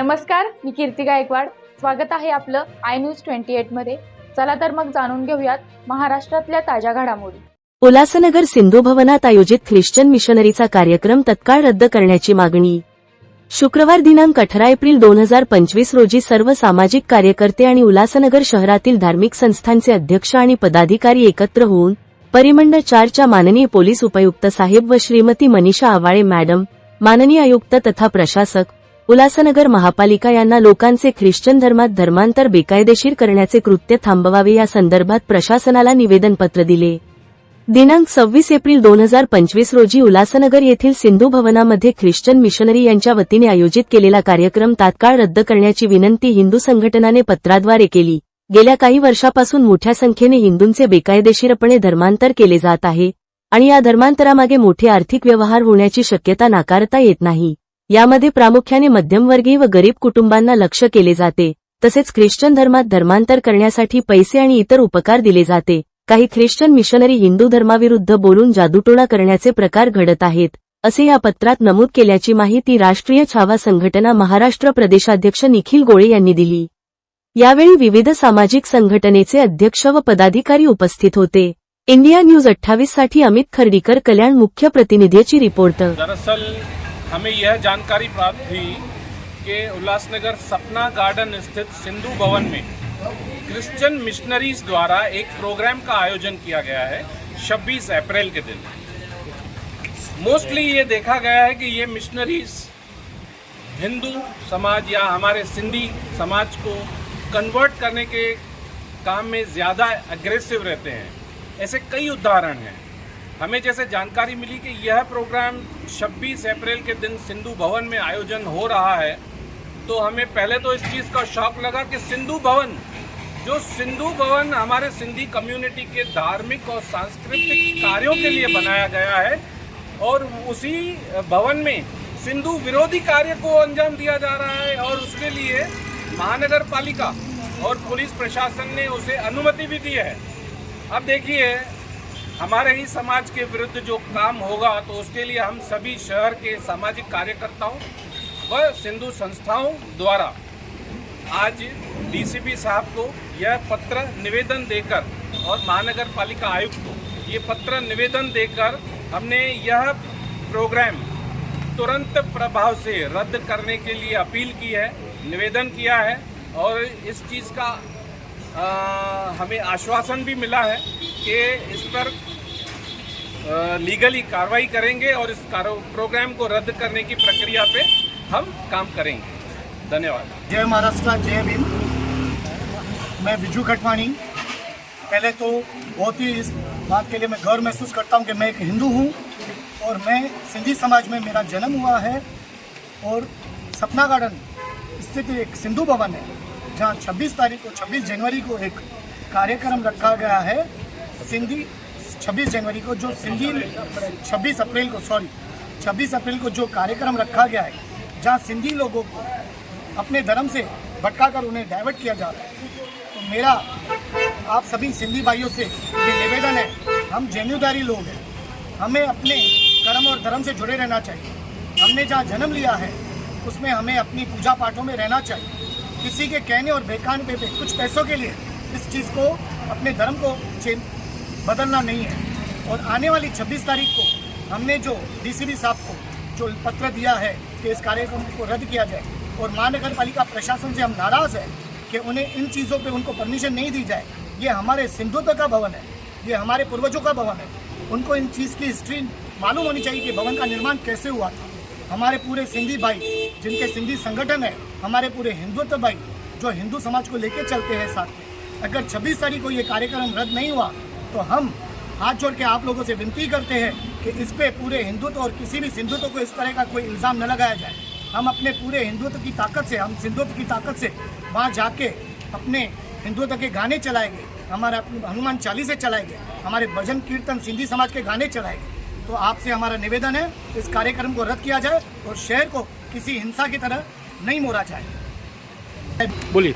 नमस्कार मी कीर्ती गायकवाड. स्वागत आहे आपलं आय न्यूज ट्वेंटी एटमध्ये. चला तर मग जाणून घेऊयात महाराष्ट्रातल्या ताज्या घडामोडी. उल्हासनगर सिंधू भवनात आयोजित ख्रिश्चन मिशनरीचा कार्यक्रम तत्काळ रद्द करण्याची मागणी. शुक्रवार दिनांक अठरा एप्रिल दोन हजार पंचवीस रोजी सर्व सामाजिक कार्यकर्ते आणि उल्हासनगर शहरातील धार्मिक संस्थांचे अध्यक्ष आणि पदाधिकारी एकत्र होऊन परिमंडळ चारच्या माननीय पोलीस उपायुक्त साहेब व श्रीमती मनीषा आवाळे मॅडम माननीय आयुक्त तथा प्रशासक उल्हासनगर महापालिका यांना लोकांचे ख्रिश्चन धर्मात धर्मांतर बेकायदेशीर करण्याचे कृत्य थांबवावे या संदर्भात प्रशासनाला निवेदनपत्र दिले. दिनांक सव्वीस एप्रिल दोन हजार पंचवीस रोजी उल्हासनगर येथील सिंधू भवनामध्ये ख्रिश्चन मिशनरी यांच्या वतीने आयोजित केलेला कार्यक्रम तात्काळ रद्द करण्याची विनंती हिंदू संघटनाने पत्राद्वारे केली. गेल्या काही वर्षापासून मोठ्या संख्येने हिंदूंचे बेकायदेशीरपणे धर्मांतर केले जात आहे आणि या धर्मांतरामागे मोठे आर्थिक व्यवहार होण्याची शक्यता नाकारता येत नाही. यामध्ये प्रामुख्याने मध्यमवर्गीय व गरीब कुटुंबांना लक्ष केले जाते. तसेच ख्रिश्चन धर्मात धर्मांतर करण्यासाठी पैसे आणि इतर उपकार दिले जाते. काही ख्रिश्चन मिशनरी हिंदू धर्माविरुद्ध बोलून जादूटोणा करण्याचे प्रकार घडत आहेत. असे या पत्रात नमूद केल्याची माहिती राष्ट्रीय छावा संघटना महाराष्ट्र प्रदेशाध्यक्ष निखिल गोळे यांनी दिली. यावेळी विविध सामाजिक संघटनेचे अध्यक्ष व पदाधिकारी उपस्थित होते. इंडिया न्यूज अठ्ठावीससाठी अमित खर्डीकर कल्याण मुख्य प्रतिनिधीची रिपोर्ट. दरअसल हमें यह जानकारी प्राप्त हुई कि उल्लासनगर सपना गार्डन स्थित सिंधु भवन में क्रिश्चियन मिशनरीज द्वारा एक प्रोग्राम का आयोजन किया गया है 26 अप्रैल के दिन। मोस्टली ये देखा गया है कि ये मिशनरीज हिंदू समाज या हमारे सिंधी समाज को कन्वर्ट करने के काम में ज़्यादा अग्रेसिव रहते हैं। ऐसे कई उदाहरण हैं। हमें जैसे जानकारी मिली कि यह प्रोग्राम 26 अप्रैल के दिन सिंधु भवन में आयोजन हो रहा है तो हमें पहले तो इस चीज़ का शौक लगा कि सिंधु भवन, जो सिंधु भवन हमारे सिंधी कम्युनिटी के धार्मिक और सांस्कृतिक कार्यों के लिए बनाया गया है, और उसी भवन में सिंधु विरोधी कार्य को अंजाम दिया जा रहा है, और उसके लिए महानगर पालिका और पुलिस प्रशासन ने उसे अनुमति भी दी है। अब देखिए हमारे ही समाज के विरुद्ध जो काम होगा तो उसके लिए हम सभी शहर के सामाजिक कार्यकर्ताओं व सिंधु संस्थाओं द्वारा आज डीसीपी साहब को यह पत्र निवेदन देकर और महानगर पालिका आयुक्त को ये पत्र निवेदन देकर हमने यह प्रोग्राम तुरंत प्रभाव से रद्द करने के लिए अपील की है निवेदन किया है और इस चीज़ का आ, हमें आश्वासन भी मिला है कि इस पर लीगली कार्रवाई करेंगे और इस प्रोग्राम को रद्द करने की प्रक्रिया पे हम काम करेंगे। धन्यवाद। जय महाराष्ट्र, जय भीम। मैं बिजू खटवाणी पहले तो बहुत ही इस बात के लिए मैं गर्व महसूस करता हूँ कि मैं एक हिंदू हूँ और मैं सिंधी समाज में मेरा जन्म हुआ है और सपना गार्डन स्थित एक सिंधु भवन है, जहाँ 26 तारीख को 26 जनवरी को एक कार्यक्रम रखा गया है सिंधी 26 जनवरी को जो सिंधी 26 अप्रैल को सॉरी 26 अप्रैल को जो कार्यक्रम रखा गया है जहाँ सिंधी लोगों को अपने धर्म से भटका कर उन्हें डाइवर्ट किया जा रहा है तो मेरा आप सभी सिंधी भाइयों से ये निवेदन है हम जेन्यूदारी लोग हैं हमें अपने कर्म और धर्म से जुड़े रहना चाहिए। हमने जहाँ जन्म लिया है उसमें हमें अपनी पूजा पाठों में रहना चाहिए। किसी के कहने और बेकान पे, पे कुछ पैसों के लिए इस चीज़ को, अपने धर्म को बदलना नहीं है। और आने वाली 26 तारीख को हमने जो डीसीबी साहब को जो पत्र दिया है कि इस कार्यक्रम को रद्द किया जाए और महानगर पालिका प्रशासन से हम नाराज़ हैं कि उन्हें इन चीज़ों पे उनको परमिशन नहीं दी जाए, ये हमारे सिंधुत्व का भवन है, ये हमारे पूर्वजों का भवन है। उनको इन चीज़ की हिस्ट्री मालूम होनी चाहिए कि भवन का निर्माण कैसे हुआ था। हमारे पूरे सिंधी भाई, जिनके सिंधी संगठन है, हमारे पूरे हिंदुत्व भाई, जो हिंदू समाज को लेकर चलते हैं साथ में अगर 26 तारीख को ये कार्यक्रम रद्द नहीं हुआ तो हम हाथ जोड़ के आप लोगों से विनती करते हैं कि इस पे पूरे हिंदुत्व और किसी भी सिंधुत्व को इस तरह का कोई इल्ज़ाम न लगाया जाए। हम अपने पूरे हिंदुत्व की ताकत से, हम सिंधुत्व की ताकत से वहाँ जाके अपने हिंदुत्व के गाने चलाएँगे। हमारे हनुमान चालीसे चलाएँगे। हमारे भजन कीर्तन सिंधी समाज के गाने चलाएँगे। तो आपसे हमारा निवेदन है, इस कार्यक्रम को रद्द किया जाए और शहर को किसी हिंसा की तरह नहीं मोड़ा जाए। बोलिए।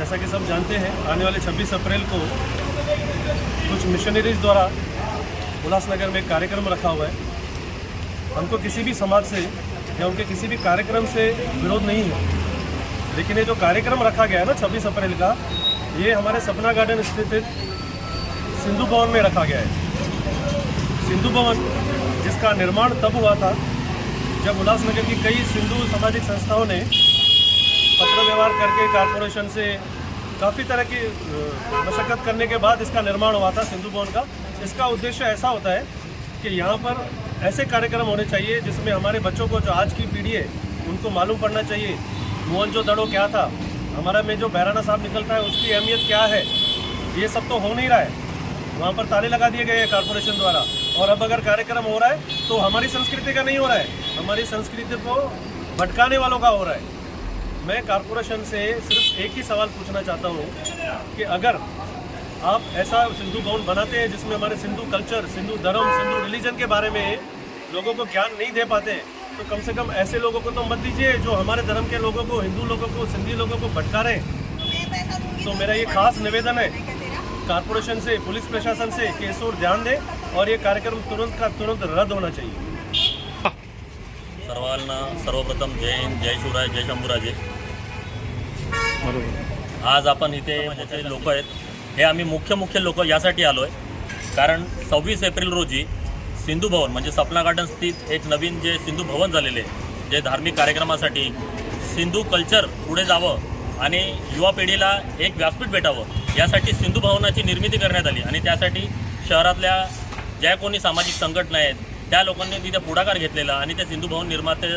जैसा कि सब जानते हैं, आने वाले 26 अप्रैल को कुछ मिशनरीज द्वारा उल्लासनगर में कार्यक्रम रखा हुआ है। हमको किसी भी समाज से या उनके किसी भी कार्यक्रम से विरोध नहीं है। लेकिन ये जो कार्यक्रम रखा गया है ना छब्बीस अप्रैल का, ये हमारे सपना गार्डन स्थित सिंधु भवन में रखा गया है। सिंधु भवन जिसका निर्माण तब हुआ था जब उल्लासनगर की कई सिंधु सामाजिक संस्थाओं ने पत्र व्यवहार करके कारपोरेशन से काफ़ी तरह की मशक्क़त करने के बाद इसका निर्माण हुआ था सिंधु भवन का। इसका उद्देश्य ऐसा होता है कि यहाँ पर ऐसे कार्यक्रम होने चाहिए जिसमें हमारे बच्चों को जो आज की पीढ़ी है, उनको मालूम पड़ना चाहिए, मोहन जो दड़ो क्या था, हमारा में जो बैराना साहब निकलता है, उसकी अहमियत क्या है, ये सब तो हो नहीं रहा है। वहाँ पर ताले लगा दिए गए हैं कारपोरेशन द्वारा। और अब अगर कार्यक्रम हो रहा है तो हमारी संस्कृति का नहीं हो रहा है, हमारी संस्कृति को भटकाने वालों का हो रहा है। मैं कारपोरेशन से सिर्फ़ एक ही सवाल पूछना चाहता हूँ कि अगर आप ऐसा सिंधु भवन बनाते हैं जिसमें हमारे सिंधु कल्चर सिंधु धर्म, सिंधु रिलीजन के बारे में लोगों को ज्ञान नहीं दे पाते तो कम से कम ऐसे लोगों को तो मत दीजिए जो हमारे धर्म के लोगों को, हिंदू लोगों को, सिंधी लोगों को भटका रहे तो मेरा ये खास निवेदन है, कारपोरेशन से, पुलिस प्रशासन से कि इस ओर ध्यान दें और ये कार्यक्रम तुरंत का तुरंत रद्द होना चाहिए। सर्वांना सर्वप्रथम जय हिंद जय शिवराय जय शंभूराजे. आज आपण इथे म्हणजे जे लोक आहेत हे आम्ही मुख्य मुख्य लोक यासाठी आलो आहे कारण सव्वीस एप्रिल रोजी सिंधू भवन म्हणजे सपना गार्डन स्थित एक नवीन जे सिंधू भवन झालेले आहे जे धार्मिक कार्यक्रमासाठी सिंधू कल्चर पुढे जावं आणि युवा पिढीला एक व्यासपीठ भेटावं यासाठी सिंधू भवनाची निर्मिती करण्यात आली. आणि त्यासाठी शहरातल्या ज्या कोणी सामाजिक संघटना आहेत त्या लोकांनी तिथे पुढाकार घेतलेला आणि त्या सिंधू भवन निर्माते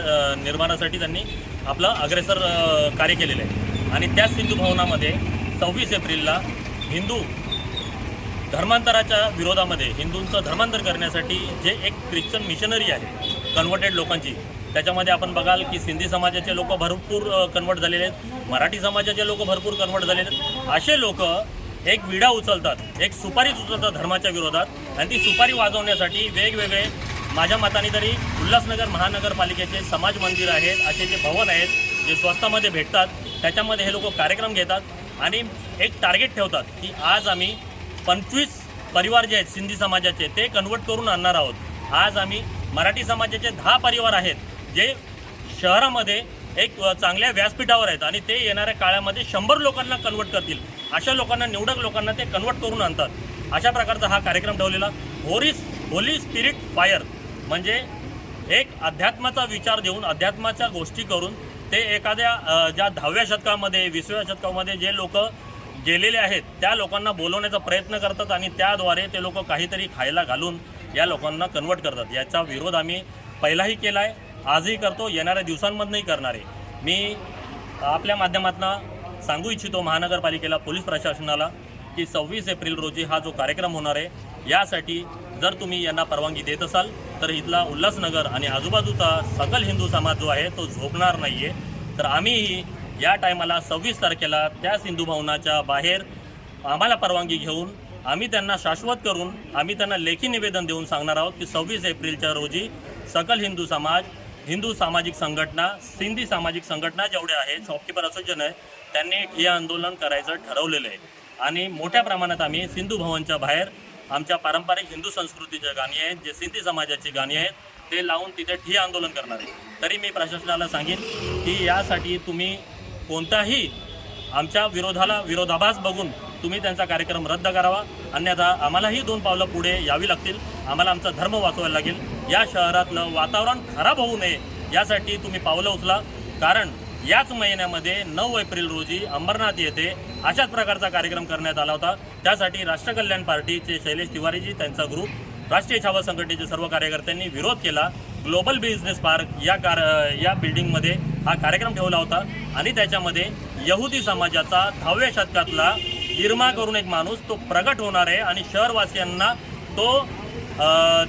निर्माणासाठी त्यांनी आपलं अग्रेसर कार्य केलेलं आहे. आणि त्याच सिंधू भवनामध्ये सव्वीस एप्रिलला हिंदू धर्मांतराच्या विरोधामध्ये हिंदूंचं धर्मांतर करण्यासाठी जे एक ख्रिश्चन मिशनरी आहे कन्वर्टेड लोकांची त्याच्यामध्ये आपण बघाल की सिंधी समाजाचे लोक भरपूर कन्वर्ट झालेले आहेत. मराठी समाजाचे लोक भरपूर कन्वर्ट झालेले आहेत. असे लोक एक विडा उचलतात एक सुपारीच उचलतात धर्माच्या विरोधात आणि ती सुपारी वाजवण्यासाठी वेगवेगळे माझ्या मताने तरी उल्हासनगर महानगरपालिकेचे समाज मंदिर आहेत असे जे भवन आहेत जे स्वस्तामध्ये भेटतात त्याच्यामध्ये हे लोक कार्यक्रम घेतात आणि एक टार्गेट ठेवतात की आज आम्ही पंचवीस परिवार जे आहेत सिंधी समाजाचे ते कन्वर्ट करून आणणार आहोत. आज आम्ही मराठी समाजाचे दहा परिवार आहेत जे शहरामध्ये एक चांगल्या व्यासपीठावर आहेत आणि ते येणाऱ्या काळामध्ये शंभर लोकांना कन्वर्ट करतील. अशा लोकांना निवडक लोकांना ते कन्वर्ट करून आणतात. अशा प्रकारचा हा कार्यक्रम ठेवलेला. होरी होली स्पिरिट फायर म्हणजे एक अध्यात्माचा विचार देऊन अध्यात्माच्या गोष्टी करून ते एखाद्या ज्या दहाव्या शतकामध्ये विसव्या शतकामध्ये जे लोक गेलेले आहेत त्या लोकांना बोलवण्याचा प्रयत्न करतात आणि त्याद्वारे ते लोक काहीतरी खायला घालून या लोकांना कन्वर्ट करतात. याचा विरोध आम्ही पहिलाही केला आहे आजही करतो येणाऱ्या दिवसांमधनंही करणार आहे. मी आपल्या माध्यमातून सांगू इच्छितो महानगरपालिकेला पोलीस प्रशासनाला की सव्वीस एप्रिल रोजी हा जो कार्यक्रम होणार आहे यासाठी जर तुम्ही यांना परवानगी देत असाल तर इथला उल्हासनगर आणि आजूबाजूचा सकल हिंदू समाज जो आहे तो झोपणार नाही आहे तर आम्हीही या टायमाला सव्वीस तारखेला त्या सिंधू भवनाच्या बाहेर आम्हाला परवानगी घेऊन आम्ही त्यांना शाश्वत करून आम्ही त्यांना लेखी निवेदन देऊन सांगणार आहोत की सव्वीस एप्रिलच्या रोजी सकल हिंदू समाज हिंदू सामाजिक संघटना सिंधी सामाजिक संघटना जेवढ्या आहे शॉपकीपर असोसिएशन आहे त्यांनी हे आंदोलन करायचं ठरवलेलं आहे. आणि मोठ्या प्रमाणात आम्ही सिंधू भवनच्या बाहेर आमच्या पारंपरिक हिंदू संस्कृतीच्या गाणी आहेत जे सिंधी समाजाची गाणी आहेत ते लावून तिथे ठिय्या आंदोलन करणार आहे तरी मी प्रशासनाला सांगेन की यासाठी तुम्ही कोणताही आमच्या विरोधाला विरोधाभास बघून तुम्ही त्यांचा कार्यक्रम रद्द करावा. अन्यथा आम्हालाही दोन पावलं पुढे यावी लागतील. आम्हाला आमचा धर्म वाचवायला लागेल. या शहरातलं वातावरण खराब होऊ नये यासाठी तुम्ही पावलं उचला. कारण याच महिन्यामध्ये नऊ एप्रिल रोजी अंबरनाथ येथे अशाच प्रकारचा कार्यक्रम करण्यात आला होता. त्यासाठी राष्ट्रकल्याण पार्टीचे शैलेश तिवारीजी त्यांचा ग्रुप राष्ट्रीय छावा संघटनेचे सर्व कार्यकर्त्यांनी विरोध केला. ग्लोबल बिझनेस पार्क या कार या बिल्डिंगमध्ये हा कार्यक्रम ठेवला होता. आणि त्याच्यामध्ये यहुदी समाजाचा दहाव्या शतकातला इरमा करून एक माणूस तो प्रगट होणार आहे आणि शहरवासियांना तो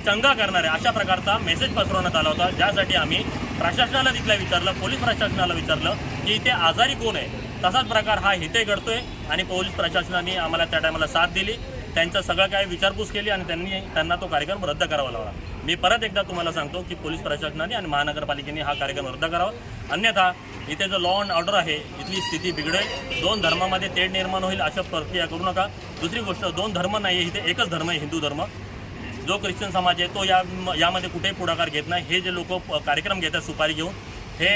चंगा करणार आहे अशा प्रकारचा मेसेज पसरवण्यात आला होता. ज्यासाठी आम्ही प्रशासनाला तिथल्या विचारलं पोलीस प्रशासनाला विचारलं की इथे आजारी कोण आहे? तसाच प्रकार हा इथे घडतोय आणि पोलीस प्रशासनाने आम्हाला त्या टायमाला साथ दिली. त्यांचं सगळं काही विचारपूस केली आणि त्यांनी त्यांना तो कार्यक्रम रद्द करावा लागला मी परत एकदा तुम्हाला सांगतो की पोलीस प्रशासनाने आणि महानगरपालिकेने हा कार्यक्रम रद्द करावा. अन्यथा इथे जो लॉ अँड ऑर्डर आहे इथली स्थिती बिघडेल. दोन धर्मामध्ये तेढ निर्माण होईल अशा प्रक्रिया करू नका. दुसरी गोष्ट दोन धर्म नाही आहे इथे एकच धर्म आहे हिंदू धर्म. जो ख्रिश्चन समाज आहे तो या यामध्ये कुठेही पुढाकार घेत नाही. हे जे लोक कार्यक्रम घेतात सुपारी घेऊन हे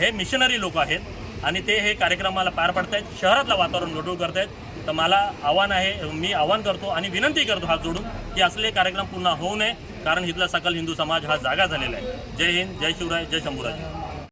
हे मिशनरी लोक आहेत आणि ते हे कार्यक्रमाला पार पाडतायत शहरातलं वातावरण गडूळ करतायत. तर मला आव्हान आहे मी आव्हान करतो आणि विनंती करतो हात जोडून की असले कार्यक्रम पुन्हा होऊ नये कारण इथला सकल हिंदू समाज हा जागा झालेला आहे. जय हिंद जय शिवराय जय शंभूराज.